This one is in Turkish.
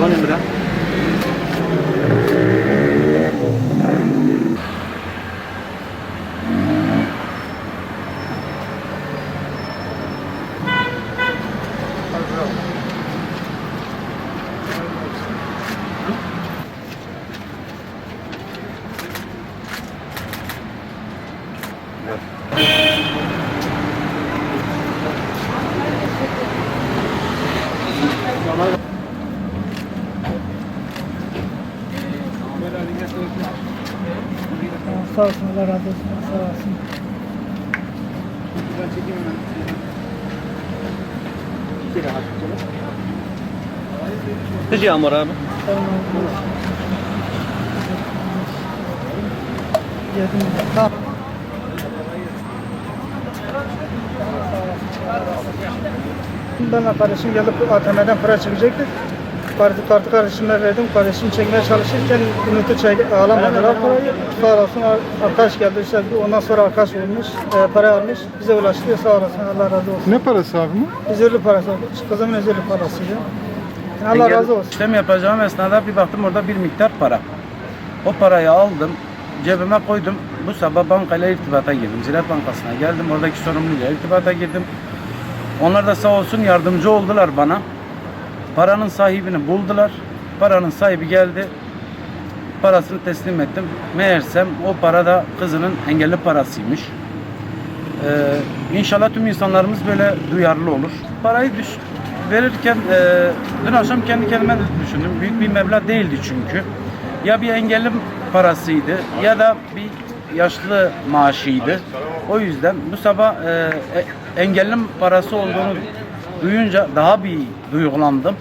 꺼냅니다. Gracias. Tamam, Sağ olsun Allah razı olsun. Sağ olsun. Sıcı Amor abi. Tamam. Yedim. Tamam. Ben kardeşim gelip ATM'den para çekecekti. Kartı, kartı kardeşime verdim. Kardeşim çekmeye çalışırken ünite çek, alamadılar parayı. Sağ olsun arkadaş geldi işte ondan sonra arkadaş olmuş. E, para almış. Bize ulaştı. Sağ olasın. Allah razı olsun. Ne parası abi bu? Üzerli parası. Kızımın üzerli parasıydı. Yani Allah razı olsun. İşlem yapacağım esnada bir baktım orada bir miktar para. O parayı aldım, cebime koydum. Bu sabah bankayla irtibata girdim. Ziraat Bankası'na geldim. Oradaki sorumluyla irtibata girdim. Onlar da sağ olsun yardımcı oldular bana. Paranın sahibini buldular. Paranın sahibi geldi. Parasını teslim ettim. Meğersem o para da kızının engelli parasıymış. Ee, inşallah tüm insanlarımız böyle duyarlı olur. Parayı düş verirken e, dün akşam kendi kendime düşündüm. Büyük bir meblağ değildi çünkü. Ya bir engelli parasıydı ya da bir yaşlı maaşıydı. O yüzden bu sabah e, e, engelli parası olduğunu duyunca daha bir duygulandım.